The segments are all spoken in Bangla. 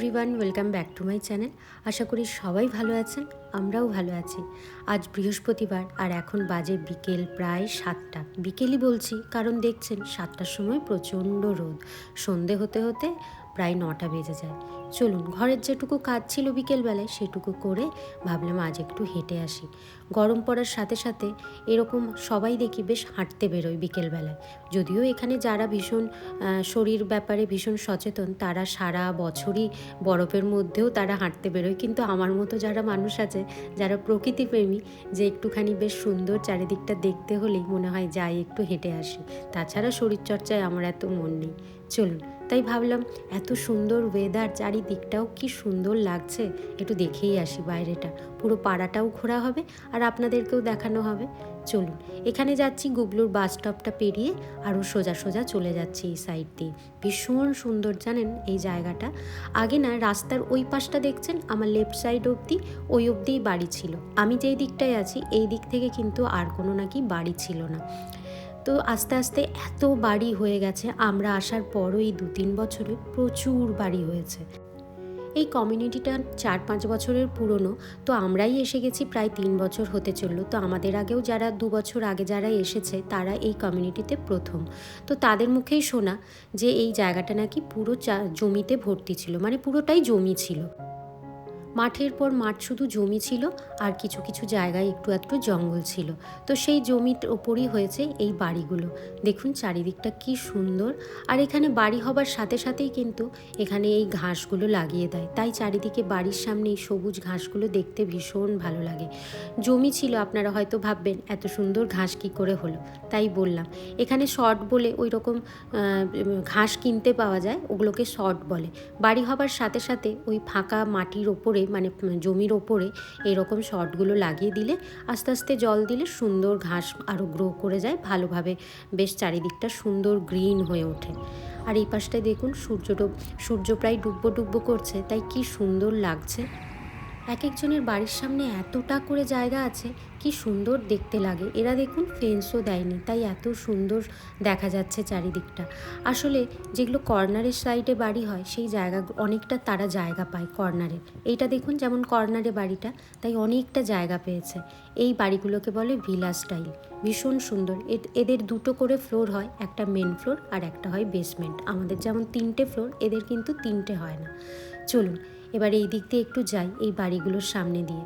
Everyone welcome back to my channel আশা করি সবাই ভালো আছেন, আমরাও ভালো আছি। আজ বৃহস্পতিবার আর এখন বাজে বিকেল প্রায় সাতটা। বিকেলই বলছি, কারণ দেখছেন সাতটার সময় প্রচণ্ড রোদ। সন্ধে হতে হতে প্রায় নটা বেজে যায়। চলুন, ঘরের যেটুকু কাজ ছিল বিকেলবেলায়, সেটুকু করে ভাবলাম আজ একটু হেঁটে আসি। গরম পড়ার সাথে সাথে এরকম সবাই দেখি বেশ হাঁটতে বেরোয় বিকেলবেলায়। যদিও এখানে যারা ভীষণ শরীর ব্যাপারে ভীষণ সচেতন, তারা সারা বছরই বরফের মধ্যেও তারা হাঁটতে বেরোয়। কিন্তু আমার মতো যারা মানুষ আছে, যারা প্রকৃতিপ্রেমী, যে একটুখানি বেশ সুন্দর চারিদিকটা দেখতে হলেই মনে হয় যাই একটু হেঁটে আসি। তাছাড়া শরীরচর্চায় আমার এত মন নেই। চলুন তাই ভাবলাম, এত সুন্দর ওয়েদার চারিদিকটাও কি সুন্দর লাগছে। একটু দেখেই আসি বাইরেটা। পুরো পাড়াটাও ঘোরা হবে আর আপনাদেরকেও দেখানো হবে। চলুন, এখানে যাচ্ছি গুবলুর বাস স্টপটা পেরিয়ে আরও সোজা সোজা চলে যাচ্ছি এই সাইড দিয়ে। ভীষণ সুন্দর, জানেন এই জায়গাটা? আগে না রাস্তার ওই পাশটা দেখছেন? আমার লেফট সাইড অবধি, ওই অবধিই বাড়ি ছিল। আমি যেই দিকটায় আছি, এই দিক থেকে কিন্তু আর কোনো নাকি বাড়ি ছিল না। তো আস্তে আস্তে এত বাড়ি হয়ে গেছে, আমরা আসার পরও এই দু তিন বছরে প্রচুর বাড়ি হয়েছে। এই কমিউনিটিটা চার পাঁচ বছরের পুরনো, তো আমরাই এসে গেছি প্রায় তিন বছর হতে চলল। তো আমাদের আগেও যারা দু বছর আগে যারা এসেছে, তারা এই কমিউনিটিতে প্রথম। তো তাদের মুখেই শোনা যে এই জায়গাটা নাকি পুরো জমিতে ভর্তি ছিল মানে পুরোটাই জমি ছিল। মাঠের পর মাঠ শুধু জমি ছিল আর কিছু কিছু জায়গায় একটু একটু জঙ্গল ছিল। তো সেই জমির ওপরই হয়েছে এই বাড়িগুলো। দেখুন চারিদিকটা কি সুন্দর। আর এখানে বাড়ি হবার সাথে সাথেই কিন্তু এখানে এই ঘাসগুলো লাগিয়ে দেয়। তাই চারিদিকে বাড়ির সামনে এই সবুজ ঘাসগুলো দেখতে ভীষণ ভালো লাগে। জমি ছিল, আপনারা হয়তো ভাববেন, এত সুন্দর ঘাস কি করে হলো? তাই বললাম, এখানে শর্ট বলে ওই রকম ঘাস কিনতে পাওয়া যায়, ওগুলোকে শর্ট বলে। বাড়ি হবার সাথে সাথে ওই ফাঁকা মাটির ওপরে মানে জমির ওপরে এরকম শর্টগুলো লাগিয়ে দিলে আস্তে আস্তে জল দিলে সুন্দর ঘাস আরও গ্রো করে যায়, ভালোভাবে বেশ চারিদিকটা সুন্দর গ্রিন হয়ে ওঠে। আর এই পাশটায় দেখুন সূর্য সূর্য প্রায় ডুববো ডুববো করছে, তাই কি সুন্দর লাগছে। এক একজনের বাড়ির সামনে এতটা করে জায়গা আছে, কি সুন্দর দেখতে লাগে। এরা দেখুন ফেন্সও দেয়নি, তাই এত সুন্দর দেখা যাচ্ছে চারিদিকটা। আসলে যেগুলো কর্নারের সাইডে বাড়ি হয়, সেই জায়গা, অনেকটা তারা জায়গা পায় কর্নারে এইটা দেখুন যেমন কর্নারে বাড়িটা, তাই অনেকটা জায়গা পেয়েছে। এই বাড়িগুলোকে বলে ভিলা স্টাইল ভীষণ সুন্দর। এদের দুটো করে ফ্লোর হয়, একটা মেন ফ্লোর আর একটা হয় বেসমেন্ট আমাদের যেমন তিনটে ফ্লোর এদের কিন্তু তিনটে হয় না। চলুন এবার এই দিক দিয়ে একটু যাই এই বাড়িগুলোর সামনে দিয়ে।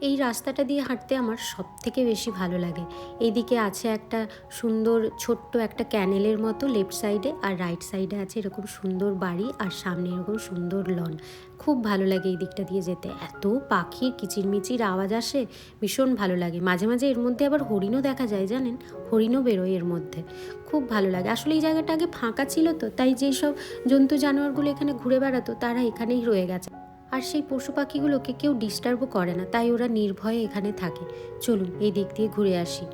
এই রাস্তাটা দিয়ে হাঁটতে আমার সব থেকে বেশি ভালো লাগে। এইদিকে আছে একটা সুন্দর ছোট্ট একটা ক্যানেলের মতো লেফট সাইডে আর রাইট সাইডে আছে এরকম সুন্দর বাড়ি আর সামনে এরকম সুন্দর লন। খুব ভালো লাগে এই দিকটা দিয়ে যেতে। এত পাখির কিচিরমিচির আওয়াজ আসে, ভীষণ ভালো লাগে। মাঝে মাঝে এর মধ্যে আবার হরিণও দেখা যায়, জানেন? হরিণও বেরোয় এর মধ্যে। খুব ভালো লাগে। আসলে এই জায়গাটা আগে ফাঁকা ছিল তো, তাই যেই সব জন্তু জানোয়ারগুলো এখানে ঘুরে বেড়াতো, তারা এখানেই রয়ে গেছে। আর সেই পশু পাখিগুলোকে কেউ ডিস্টার্বও করে না, তাই ওরা নির্ভয়ে এখানে থাকে। চলুন, এই দিক দিয়ে ঘুরে আসি।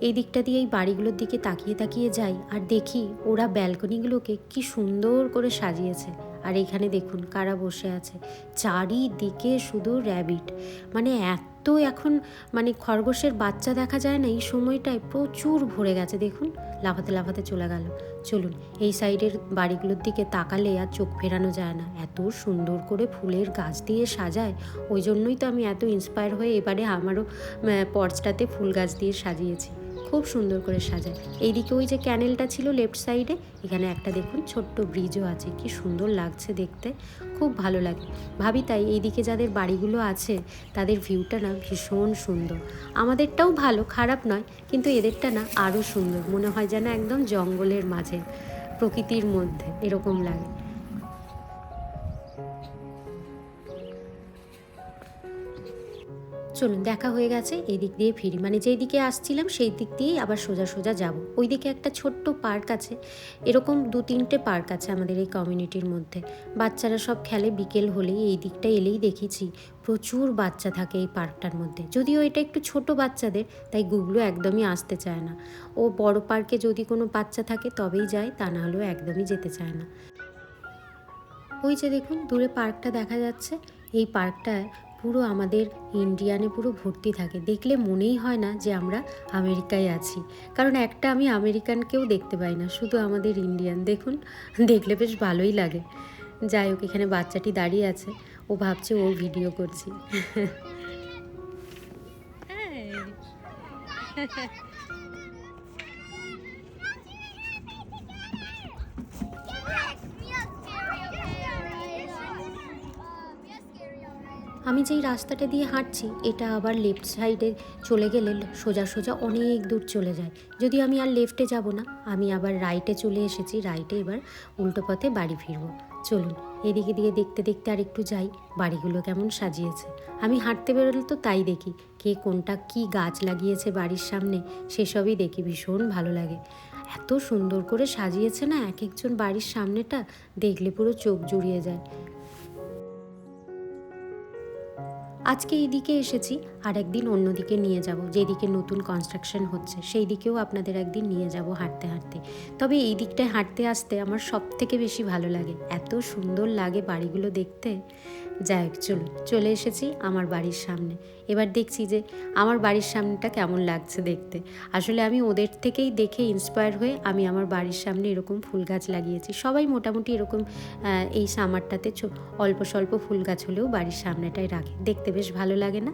এই দিকটা দিয়ে এই বাড়িগুলোর দিকে তাকিয়ে তাকিয়ে যাই আর দেখি ওরা ব্যালকনিগুলোকে কি সুন্দর করে সাজিয়েছে। আর এখানে দেখুন কারা বসে আছে। চারিদিকে শুধু র্যাবিট মানে এত এখন মানে খরগোশের বাচ্চা দেখা যায় না, এই সময়টায় প্রচুর ভরে গেছে। দেখুন, লাফাতে লাফাতে চলে গেল। চলুন, এই সাইডের বাড়িগুলোর দিকে তাকালে আর চোখ ফেরানো যায় না। এত সুন্দর করে ফুলের গাছ দিয়ে সাজায়, ওই জন্যই তো আমি এত ইন্সপায়ার হয়ে এবারে আমারও পর্চটাতে ফুল গাছ দিয়ে সাজিয়েছি। খুব সুন্দর করে সাজায়। এইদিকে ওই যে ক্যানেলটা ছিল লেফট সাইডে, এখানে একটা দেখুন ছোট্ট ব্রিজও আছে, কি সুন্দর লাগছে দেখতে, খুব ভালো লাগে। ভাবি তাই এইদিকে যাদের বাড়িগুলো আছে, তাদের ভিউটা না ভীষণ সুন্দর। আমাদেরটাও ভালো, খারাপ নয়, কিন্তু এদেরটা না আরও সুন্দর, মনে হয় যেন একদম জঙ্গলের মাঝে, প্রকৃতির মধ্যে, এরকম লাগে। চলুন, দেখা হয়ে গেছে। এই দিক দিয়ে ফিরি। মানে যেই দিকে আসছিলাম, সেই দিক দিয়েই আবার সোজা সোজা যাব। ওই দিকে একটা ছোট্ট পার্ক আছে। এরকম দু তিনটে পার্ক আছে আমাদের এই কমিউনিটির মধ্যে। বাচ্চারা সব খেলে বিকেল হলেই এই দিকটা এলেই দেখেছি। প্রচুর বাচ্চা থাকে এই পার্কটার মধ্যে। যদিও এটা একটু ছোট বাচ্চাদের, তাই গুগলো একদমই আসতে চায় না। ও বড় পার্কে যদি কোনো বাচ্চা থাকে, তবেই যায়, তা না হলেও একদমই যেতে চায় না। ওই যে দেখুন, দূরে পার্কটা দেখা যাচ্ছে। এই পার্কটায় পুরো আমাদের ইন্ডিয়ানে পুরো ভর্তি থাকে। দেখলে মনেই হয় না যে আমরা আমেরিকায় আছি। কারণ একটা আমি আমেরিকানকেও দেখতে পাই না, শুধু আমাদের ইন্ডিয়ান। দেখুন, দেখলে বেশ ভালোই লাগে। যাই হোক, এখানে বাচ্চাটি দাঁড়িয়ে আছে। ও ভাবছে ও ভিডিও করছি। আমি যেই রাস্তাটা দিয়ে হাঁটছি, এটা আবার লেফট সাইডে চলে গেলে সোজা সোজা অনেক দূর চলে যায়। যদি আমি আর লেফটে যাব না, আমি আবার রাইটে চলে এসেছি রাইটে এবার উল্টো পথে বাড়ি ফিরবো। চলুন, এদিকে দিকে দেখতে দেখতে আর একটু যাই, বাড়িগুলো কেমন সাজিয়েছে। আমি হাঁটতে বেরোলে তো তাই দেখি, কে কোনটা কি গাছ লাগিয়েছে বাড়ির সামনে, সেসবই দেখি, ভীষণ ভালো লাগে। এত সুন্দর করে সাজিয়েছে না, এক একজন বাড়ির সামনেটা, দেখলে পুরো চোখ জুড়িয়ে যায়। আজকে এই দিকে এসেছি আর একদিন অন্যদিকে নিয়ে যাব। যেদিকে নতুন কনস্ট্রাকশন হচ্ছে, সেই দিকেও আপনাদের একদিন নিয়ে যাব হাঁটতে হাঁটতে। তবে এই দিকটায় হাঁটতে আসতে আমার সব থেকে বেশি ভালো লাগে। এত সুন্দর লাগে বাড়িগুলো দেখতে। যাই চলুন, চলে এসেছি আমার বাড়ির সামনে। এবার দেখছি যে আমার বাড়ির সামনেটা কেমন লাগছে দেখতে। আসলে আমি ওদের থেকেই দেখে ইন্সপায়ার হয়ে আমি আমার বাড়ির সামনে এরকম ফুল গাছ লাগিয়েছি। সবাই মোটামুটি এরকম এই সামারটাতে অল্প স্বল্প ফুল গাছ হলেও বাড়ির সামনেটাই রাখে। দেখতে বেশ ভালো লাগে না?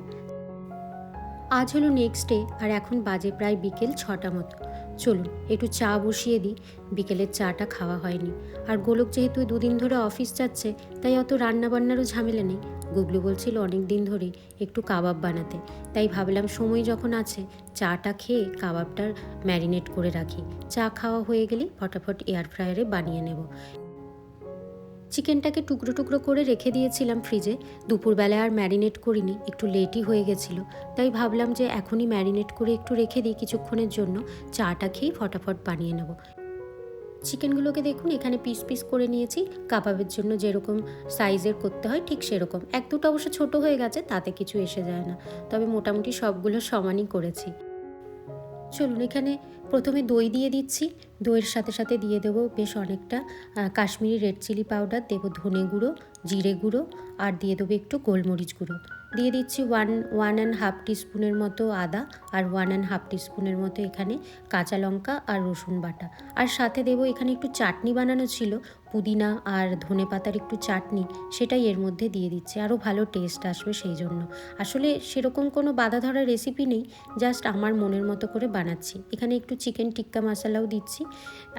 আজ হলো নেক্সট ডে আর এখন বাজে প্রায় বিকেল ছটা মতো। চলুন, একটু চা বসিয়ে দিই। বিকেলের চাটা খাওয়া হয়নি। আর গোলক যেহেতু দুদিন ধরে অফিস যাচ্ছে, তাই অত রান্নাবান্নারও ঝামেলা নেই। গুগলু বলছিল অনেক দিন ধরেই একটু কাবাব বানাতে। তাই ভাবলাম সময় যখন আছে, চাটা খেয়ে কাবাবটার ম্যারিনেট করে রাখি। চা খাওয়া হয়ে গেলে ফটাফট এয়ার ফ্রায়ারে বানিয়ে নেব। চিকেনটাকে টুকরো টুকরো করে রেখে দিয়েছিলাম ফ্রিজে। দুপুরবেলায় আর ম্যারিনেট করিনি, একটু লেটই হয়ে গেছিল। তাই ভাবলাম যে এখনই ম্যারিনেট করে একটু রেখে দিই কিছুক্ষণের জন্য। চাটা খেয়েই ফটাফট বানিয়ে নেব। চিকেনগুলোকে দেখুন, এখানে পিস পিস করে নিয়েছি। কাবাবের জন্য যেরকম সাইজের করতে হয় ঠিক সেরকম। এক দুটো অবশ্য ছোট হয়ে গেছে, তাতে কিছু এসে যায় না। তবে মোটামুটি সবগুলো সমানই করেছি। চলুন এখানে প্রথমে দই দিয়ে দিচ্ছি। দইয়ের সাথে সাথে দিয়ে দেবো বেশ অনেকটা কাশ্মীরি রেড চিলি পাউডার। দেবো ধনে গুঁড়ো, জিরে গুঁড়ো আর দিয়ে দেবো একটু গোলমরিচ গুঁড়ো। দিয়ে দিচ্ছি ওয়ান ওয়ান অ্যান্ড হাফ টিস্পুনের মতো আদা আর ওয়ান অ্যান্ড হাফ টিস্পুনের মতো এখানে কাঁচা লঙ্কা আর রসুন বাটা। আর সাথে দেবো এখানে একটু চাটনি বানানো ছিল পুদিনা আর ধনে পাতার একটু চাটনি সেটাই এর মধ্যে দিয়ে দিচ্ছে, আরও ভালো টেস্ট আসবে সেই জন্য। আসলে সেরকম কোনো বাধা ধরা রেসিপি নেই জাস্ট আমার মনের মতো করে বানাচ্ছি। এখানে একটু চিকেন টিক্কা মশলাও দিচ্ছি,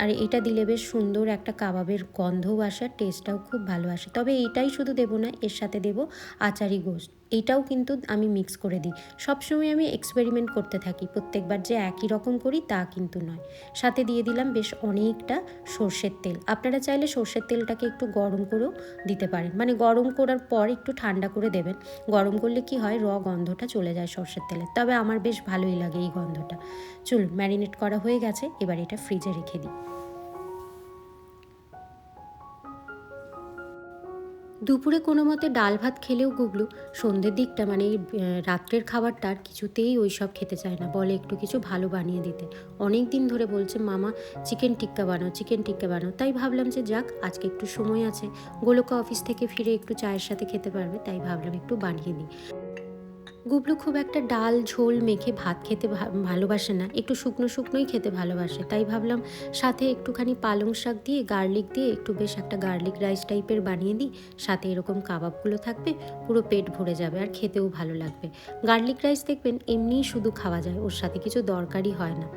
আর এটা দিলে বেশ সুন্দর একটা কাবাবের গন্ধও আসে টেস্টটাও খুব ভালো আসে। তবে এইটাই শুধু দেবো না, এর সাথে দেবো আচারি গোস্ত। এইটাও কিন্তু আমি মিক্স করে দিই। সবসময় আমি এক্সপেরিমেন্ট করতে থাকি, প্রত্যেকবার যে একই রকম করি তা কিন্তু নয়। সাথে দিয়ে দিলাম বেশ অনেকটা সর্ষের তেল। আপনারা চাইলে সর্ষের তেলটাকে একটু গরম করেও দিতে পারেন। মানে গরম করার পর একটু ঠান্ডা করে দেবেন। গরম করলে কি হয়? র গন্ধটা চলে যায় সর্ষের তেলে। তবে আমার বেশ ভালোই লাগে এই গন্ধটা। চলুন ম্যারিনেট করা হয়ে গেছে। এবার এটা ফ্রিজে রেখে দিই। দুপুরে কোনো মতে ডাল ভাত খেলেও গুগলু, সন্ধ্যের দিকটা মানে রাত্রের খাবারটা আর কিছুতেই ওই সব খেতে চায় না। বলে একটু কিছু ভালো বানিয়ে দিতে। অনেক দিন ধরে বলছে, মামা চিকেন টিক্কা বানাও চিকেন টিক্কা বানাও। তাই ভাবলাম যে যাক, আজকে একটু সময় আছে। গোলকা অফিস থেকে ফিরে একটু চায়ের সাথে খেতে পারবে, তাই ভাবলাম একটু বানিয়ে দিই। গুবলু খুব একটা ডাল, ঝোল মেখে ভাত খেতে ভালোবাসে না। একটু শুকনো শুকনোই খেতে ভালোবাসে। তাই ভাবলাম সাথে একটুখানি পালং শাক দিয়ে, গার্লিক দিয়ে, একটু বেশ একটা গার্লিক রাইস টাইপের বানিয়ে দিই। সাথে এরকম কাবাবগুলো থাকবে, পুরো পেট ভরে যাবে আর খেতেও ভালো লাগবে। গার্লিক রাইস দেখবেন এমনিই শুধু খাওয়া যায়, ওর সাথে কিছু দরকারই হয় না।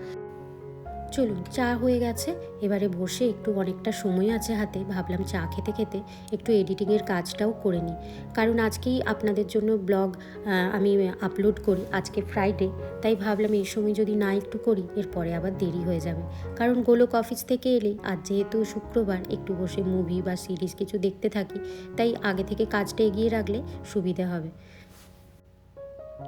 চলুন, চা হয়ে গেছে। এবারে বসে একটু অনেকটা সময় আছে হাতে, ভাবলাম চা খেতে খেতে একটু এডিটিংয়ের কাজটাও করে নিই। কারণ আজকেই আপনাদের জন্য ব্লগ আমি আপলোড করি, আজকে ফ্রাইডে তাই ভাবলাম এই সময় যদি না একটু করি, এরপরে আবার দেরি হয়ে যাবে। কারণ গোলক অফিস থেকে এলে আজ যেহেতু শুক্রবার, একটু বসে মুভি বা সিরিজ কিছু দেখতে থাকি, তাই আগে থেকে কাজটা এগিয়ে রাখলে সুবিধে হবে।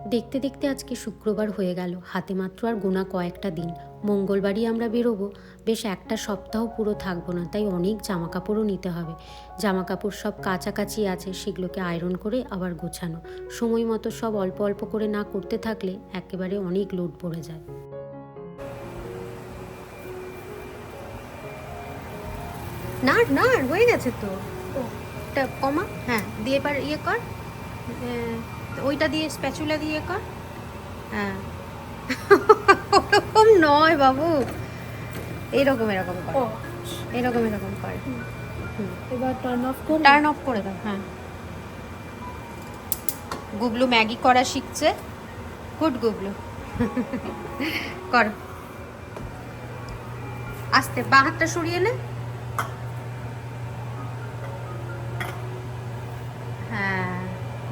দেখতে দেখতে আজকে শুক্রবার হয়ে গেল। হাতে মাত্র আর গোনা কয়েকটা দিন। মঙ্গলবারই আমরা বেরোবো। বেশ একটা সপ্তাহ পুরো থাকব না, তাই অনেক জামা কাপড়ও নিতে হবে। জামা কাপড় সব কাছাকাছি আছে, সেগুলোকে আয়রন করে আবার গোছানো। সময় মতো সব অল্প অল্প করে না করতে থাকলে একেবারে অনেক লোড পড়ে যায়। না না হয়ে গেছে তো। ওটা কমা। হ্যাঁ দিয়ে এবার ইয়ে কর। ওইটা দিয়ে স্প্যাচুলা দিয়ে কর। হ্যাঁ। ওরকম নয় বাবু। এরকম এরকম কর। এরকম এরকম কর। এবার টার্ন অফ করে। টার্ন অফ করে দাও হ্যাঁ। গুবলু ম্যাগি করা শিখছে। গুড গুবলু কর। আস্তে বা হাতটা সরিয়ে নে।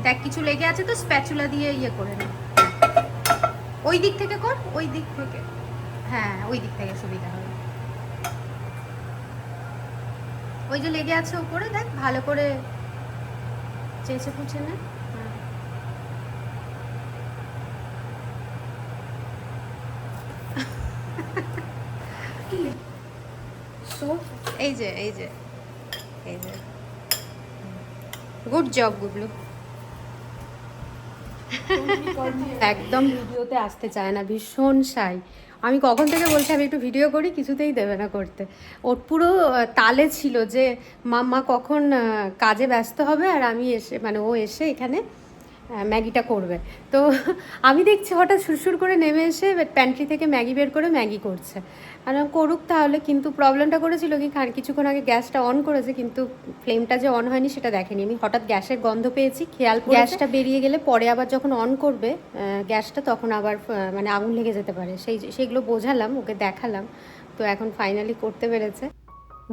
দেখ কিছু লেগে আছে তো স্প্যাচুলা দিয়ে ইয়ে করে নে। ওই দিক থেকে কর ওই দিক থেকে। হ্যাঁ ওই দিক থেকে সুবিধা হবে। ওই যে লেগে আছে উপরে দেখ ভালো করে চেঁচে পুছে নে। হ্যাঁ। সো এই যে এই যে এই যে। গুড জব গুবলু একদম ভিডিওতে আসতে চায় না, ভীষণ সাই। আমি কখন থেকে বলছি, আমি একটু ভিডিও করি, কিছুতেই দেবে না করতে। ওর পুরো তালে ছিল যে মাম্মা কখন কাজে ব্যস্ত হবে আর আমি এসে মানে ও এসে এখানে ম্যাগিটা করবে। তো আমি দেখছি হঠাৎ সুরসুর করে নেমে এসে প্যান্ট্রি থেকে ম্যাগি বের করে ম্যাগি করছে। আর আমি করুক তাহলে কিন্তু প্রবলেমটা করেছিল কি খান কিছুক্ষণ আগে গ্যাসটা অন করেছে কিন্তু ফ্লেমটা যে অন হয়নি সেটা দেখেনি। আমি হঠাৎ গ্যাসের গন্ধ পেয়েছি খেয়াল গ্যাসটা বেরিয়ে গেলে পরে আবার যখন অন করবে আহ, গ্যাসটা তখন আবার মানে আগুন লেগে যেতে পারে। সেই সেইগুলো বোঝালাম ওকে দেখালাম তো এখন ফাইনালি করতে পেরেছে।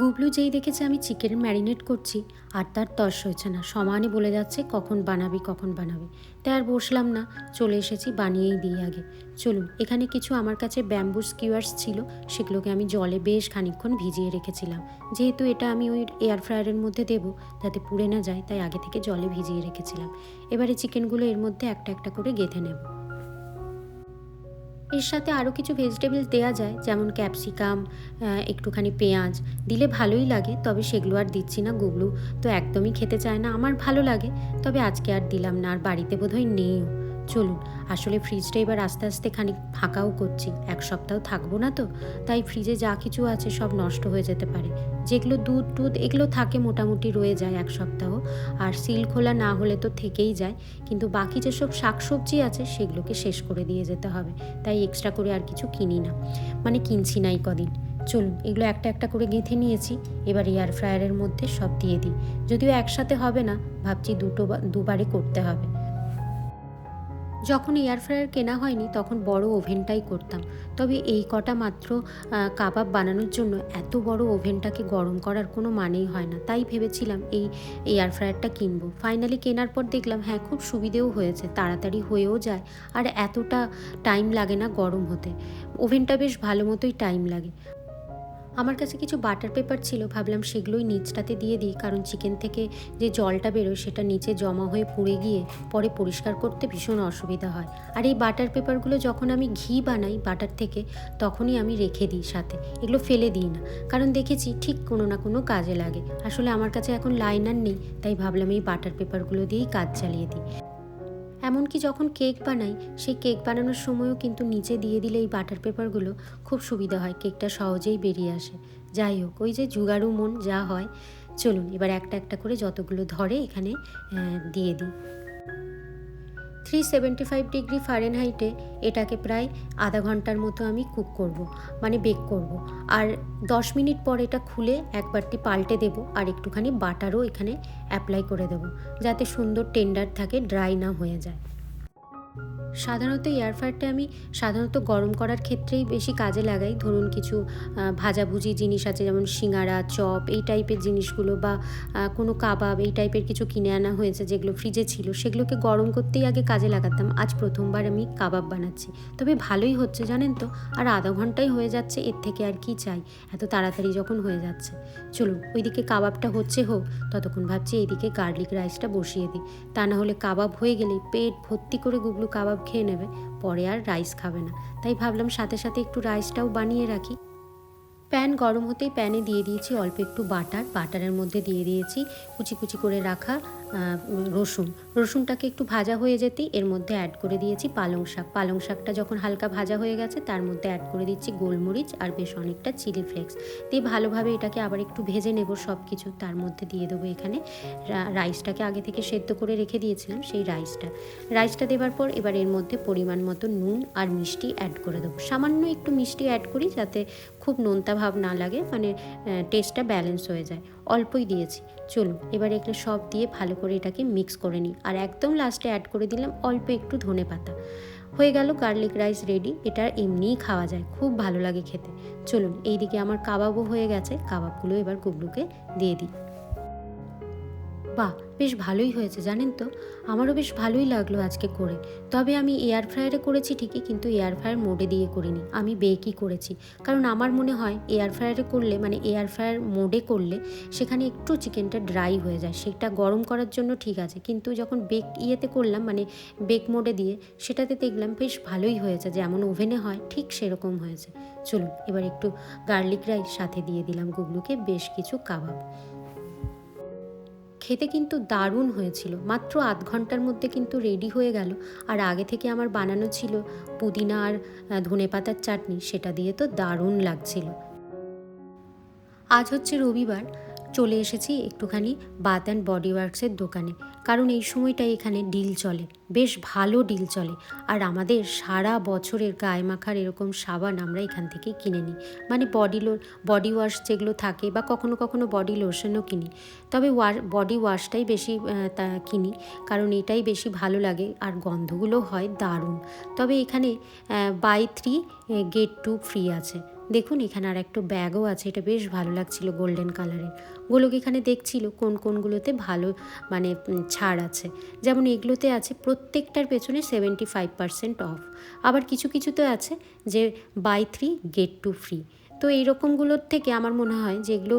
গুবলু যেই দেখেছে আমি চিকেন ম্যারিনেট করছি আর তার তর্স হয়েছে না। সমানে বলে যাচ্ছে কখন বানাবি কখন বানাবি। তাই আর বসলাম না চলে এসেছি বানিয়েই দিই আগে। চলুন, এখানে কিছু আমার কাছে ব্যাম্বু স্কিওয়ার্স ছিল, সেগুলোকে আমি জলে বেশ খানিকক্ষণ ভিজিয়ে রেখেছিলাম। যেহেতু এটা আমি ওই এয়ার ফ্রায়ারের মধ্যে দেবো যাতে পুড়ে না যায়, তাই আগে থেকে জলে ভিজিয়ে রেখেছিলাম। এবারে চিকেনগুলো এর মধ্যে একটা একটা করে গেঁথে নেব। এর সাথে আরও কিছু ভেজিটেবল দেওয়া যায়, যেমন ক্যাপসিকাম একটুখানি পেঁয়াজ। দিলে ভালোই লাগে, তবে সেগুলো আর দিচ্ছি না গুগলু তো একদমই খেতে চায় না, আমার ভালো লাগে, তবে আজকে আর দিলাম না, আর বাড়িতে বোধহয় নেইও। চলুন, আসলে ফ্রিজটা এবার আস্তে আস্তে খানিক ফাঁকাও করছি। এক সপ্তাহ থাকব না তো, তাই ফ্রিজে যা কিছু আছে সব নষ্ট হয়ে যেতে পারে। যেগুলো দুধ টুধ, এগুলো থাকে মোটামুটি রয়ে যায় এক সপ্তাহ, আর সিল খোলা না হলে তো থেকেই যায়। কিন্তু বাকি যেসব শাকসবজি আছে, সেগুলোকে শেষ করে দিয়ে যেতে হবে। তাই এক্সট্রা করে আর কিছু কিনি না। মানে কিনছি না এই কদিন। চলুন, এগুলো একটা একটা করে গেঁথে নিয়েছি। এবার এয়ার ফ্রায়ারের মধ্যে সব দিয়ে দিই। যদিও একসাথে হবে না, ভাবছি দুটো দুবারে করতে হবে। যখন এয়ার ফ্রায়ার কেনা হয়নি, তখন বড় ওভেনটাই করতাম। তবে এই কটা মাত্র কাবাব বানানোর জন্য এত বড় ওভেনটাকে গরম করার কোনো মানেই হয় না। তাই ভেবেছিলাম এই এয়ার ফ্রায়ারটা কিনবো। ফাইনালি কেনার পর দেখলাম হ্যাঁ খুব সুবিধেও হয়েছে, তাড়াতাড়ি হয়েও যায়। আর এতটা টাইম লাগে না গরম হতে। ওভেনটা বেশ ভালো মতোই টাইম লাগে। আমার কাছে কিছু বাটার পেপার ছিল, ভাবলাম সেগুলোই নিচটাতে দিয়ে দিই, কারণ চিকেন থেকে যে জলটা বেরোয় সেটা নিচে জমা হয়ে পুড়ে গিয়ে পরে পরিষ্কার করতে ভীষণ অসুবিধা হয়। আর এই বাটার পেপারগুলো যখন আমি ঘি বানাই বাটার থেকে, তখনই আমি রেখে দিই সাথে, এগুলো ফেলে দিই না, কারণ দেখেছি ঠিক কোনো না কোনো কাজে লাগে। আসলে আমার কাছে এখন লাইনার নেই, তাই ভাবলাম এই বাটার পেপারগুলো দিয়েই কাজ চালিয়ে দিই। এমনকি যখন কেক বানাই, সেই কেক বানানোর সময়ও কিন্তু নিচে দিয়ে দিলে এই বাটার পেপারগুলো খুব সুবিধা হয়, কেকটা সহজেই বেরিয়ে আসে। যাই হোক, ওই যে জুগাড়ু মন যা হয়, চলুন এবার একটা একটা করে যতগুলো ধরে এখানে দিয়ে দিই। থ্রি সেভেন্টি ফাইভ ডিগ্রি ফারেনহাইটে এটাকে প্রায় আধা ঘণ্টার মতো আমি কুক করব মানে বেক করব। আর দশ মিনিট পর এটা খুলে একবারটি পাল্টে দেব আর একটুখানি বাটারও এখানে অ্যাপ্লাই করে দেব, যাতে সুন্দর টেন্ডার থাকে ড্রাই না হয়ে যায়। সাধারণত এয়ার ফ্রায়ারটা আমি সাধারণত গরম করার ক্ষেত্রেই বেশি কাজে লাগাই। ধরুন কিছু ভাজাভুজি জিনিস আছে, যেমন সিঙ্গারা, চপ, এই টাইপের জিনিসগুলো বা কোনো কাবাব, এই টাইপের কিছু কিনে আনা হয়েছে যেগুলো ফ্রিজে ছিল, সেগুলোকে গরম করতেই আগে কাজে লাগাতাম। আজ প্রথমবার আমি কাবাব বানাচ্ছি। তবে ভালোই হচ্ছে, জানেন তো? আর আধা ঘন্টাই হয়ে যাচ্ছে, এর থেকে আর কি চাই? এত তাড়াতাড়ি যখন হয়ে যাচ্ছে। চলুন, ওইদিকে কাবাবটা হচ্ছে হোক, ততক্ষণ ভাবছি এইদিকে গার্লিক রাইসটা বসিয়ে দিই। তা না হলে কাবাব হয়ে গেলে পেট ভর্তি করে গুগলু কাবাব খেয়ে নেবে, পরে আর রাইস খাবে না। তাই ভাবলাম সাথে সাথে একটু রাইসটাও বানিয়ে রাখি। প্যান গরম হতেই প্যানে দিয়ে দিয়েছি অল্প একটু বাটার বাটারের মধ্যে দিয়ে দিয়েছি, কুচি কুচি করে রাখা রসুন। রসুনটাকে একটু ভাজা হয়ে যেতেই এর মধ্যে অ্যাড করে দিয়েছি পালং শাক। পালং শাকটা যখন হালকা ভাজা হয়ে গেছে, তার মধ্যে অ্যাড করে দিচ্ছি গোলমরিচ আর বেশ অনেকটা চিলি ফ্লেক্স দিয়ে ভালোভাবে এটাকে আবার একটু ভেজে নেব সব কিছু তার মধ্যে দিয়ে দেবো এখানে রাইসটাকে আগে থেকে সেদ্ধ করে রেখে দিয়েছিলাম সেই রাইসটা রাইসটা দেওয়ার পর এবার এর মধ্যে পরিমাণ মতো নুন আর মিষ্টি অ্যাড করে দেবো। সামান্য একটু মিষ্টি অ্যাড করি যাতে খুব নোনতা ভাব না লাগে মানে টেস্টটা ব্যালেন্স হয়ে যায়। অল্পই দিয়েছি। চলুন, এবার এখানে সব দিয়ে ভালো করে এটাকে মিক্স করে নিই। আর একদম লাস্টে অ্যাড করে দিলাম অল্প একটু ধনে পাতা। হয়ে গেল গার্লিক রাইস রেডি এটা এমনিই খাওয়া যায়, খুব ভালো লাগে খেতে। চলুন, এইদিকে আমার কাবাবও হয়ে গেছে, কাবাবগুলো এবার গুবলুকে দিয়ে দিই। বাহ বেশ ভালোই হয়েছে, জানেন তো? আমারও বেশ ভালোই লাগল আজকে করে। তবে আমি এয়ার ফ্রায়ারে করেছি ঠিকই, কিন্তু এয়ার ফ্রায়ার মোডে দিয়ে করিনি। আমি বেকই করেছি। কারণ আমার মনে হয় এয়ার ফ্রায়ারে করলে মানে এয়ার ফ্রায়ার মোডে করলে, সেখানে একটু চিকেনটা ড্রাই হয়ে যায়। সেটা গরম করার জন্য ঠিক আছে, কিন্তু যখন বেক ইয়েতে করলাম মানে বেক মোডে দিয়ে, সেটাতে দেখলাম বেশ ভালোই হয়েছে, যেমন ওভেনে হয়, ঠিক সেরকম হয়েছে। চলুন, এবার একটু গার্লিক রাইস সাথে দিয়ে দিলাম গুগলুকে, বেশ কিছু কাবাব। খেতে কিন্তু দারুণ হয়েছিল। মাত্র আধ ঘণ্টার মধ্যে কিন্তু রেডি হয়ে গেল। আর আগে থেকে আমার বানানো ছিল পুদিনা আর ধনে পাতার চাটনি, সেটা দিয়ে তো দারুণ লাগছিল। আজ হচ্ছে রবিবার চলে এসেছি একটুখানি বাথ অ্যান্ড বডি ওয়ার্কসের দোকানে। কারণ এই সময়টায় এখানে ডিল চলে, বেশ ভালো ডিল চলে। আর আমাদের সারা বছরের গায়ে মাখার এরকম সাবান আমরা এখান থেকে কিনে নিই। মানে বডি লো বডি ওয়াশ যেগুলো থাকে বা কখনো কখনো বডি লোশনও কিনি। তবে ওয়াশ বডি ওয়াশটাই বেশি কিনি। কারণ এটাই বেশি ভালো লাগে আর গন্ধগুলো হয় দারুণ। তবে এখানে buy three get two free আছে। দেখুন, এখানে আর একটু ব্যাগও আছে, এটা বেশ ভালো লাগছিল গোল্ডেন কালারের। গোলক এখানে দেখছিল কোন কোনগুলোতে ভালো মানে ছাড় আছে। যেমন এগুলোতে আছে প্রত্যেকটার পেছনে সেভেন্টি ফাইভ পার্সেন্ট অফ আবার কিছু কিছুতে আছে যে buy three get two free তো এইরকমগুলোর থেকে আমার মনে হয় যেগুলো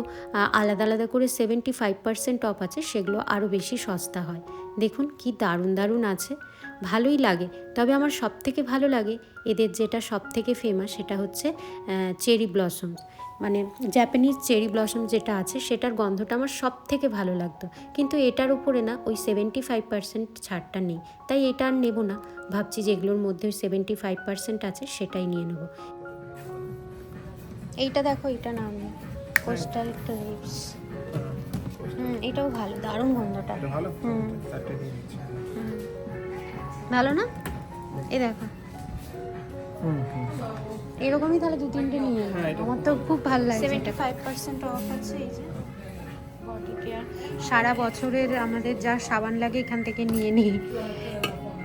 আলাদা আলাদা করে সেভেন্টি ফাইভ পার্সেন্ট অফ আছে, সেগুলো আরও বেশি সস্তা হয়। দেখুন কি দারুণ দারুণ আছে। ভালোই লাগে। তবে আমার সব থেকে ভালো লাগে এদের যেটা সব থেকে ফেমাস সেটা হচ্ছে চেরি ব্লসম। মানে জাপানিজ চেরি ব্লসম যেটা আছে সেটার গন্ধটা আমার সব থেকে ভালো লাগতো। কিন্তু এটার উপরে না ওই সেভেন্টি ফাইভ পার্সেন্ট ছাড়টা নেই। তাই এটা আর নেব না। ভাবছি যেগুলোর মধ্যে ওই সেভেন্টি ফাইভ পার্সেন্ট আছে সেটাই নিয়ে নেব। এইটা দেখো এটা নাম কোস্টাল ক্লিপস হুম এটাও ভালো দারুণ গন্ধটা। ভালো? হুম। ভালো না? এই দেখো। এরকমই তাহলে দু তিনটে নিয়ে নেব। হ্যাঁ, আমার তো খুব ভালো লাগে সেভেন্টি ফাইভ পার্সেন্ট অফ আছে এই যে। বডি কেয়ার সারা বছরের আমাদের যা সাবান লাগে এখান থেকে নিয়ে নিই।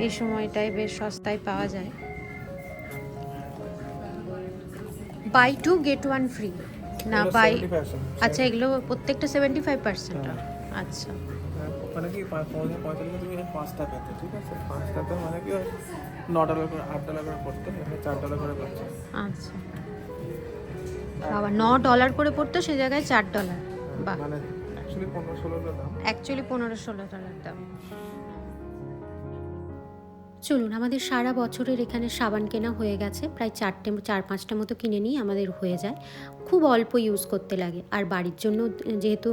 এই সময়টায় বেশ সস্তায় পাওয়া যায়। Buy two get one free না বাই আচ্ছা এগুলো প্রত্যেকটা সেভেন্টি ফাইভ পার্সেন্ট। আচ্ছা। ওখানে কি পাঁচ পঁয়তাল্লিশ পঁয়তাল্লিশ তুমি পাঁচটা পেতে ঠিক আছে? পাঁচটাতে মানে কি নটা ন ডলার করে আট ডলার করে পড়তো এখানে চার ডলার করে পড়তো আচ্ছা। বাবা ন ডলার করে পড়তো সে জায়গায় চার ডলার। বাহ। মানে অ্যাকচুয়ালি পনেরো ষোলো ডলার অ্যাকচুয়ালি পনেরো ষোলো ডলার দাম। চলুন, আমাদের সারা বছরের এখানে সাবান কেনা হয়ে গেছে। প্রায় চারটে চার পাঁচটা মতো কিনে নিই আমাদের হয়ে যায়। খুব অল্প ইউজ করতে লাগে। আর বাড়ির জন্য যেহেতু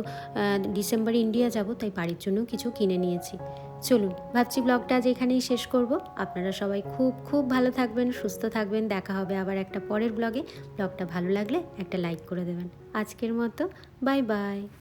ডিসেম্বর ইন্ডিয়া যাব, তাই বাড়ির জন্য কিছু কিনে নিয়েছি। চলুন, ভাবছি ব্লগটা আজ এখানেই শেষ করব। আপনারা সবাই খুব খুব ভালো থাকবেন, সুস্থ থাকবেন। দেখা হবে আবার একটা পরের ব্লগে ব্লগটা ভালো লাগলে একটা লাইক করে দেবেন। আজকের মতো বাই বাই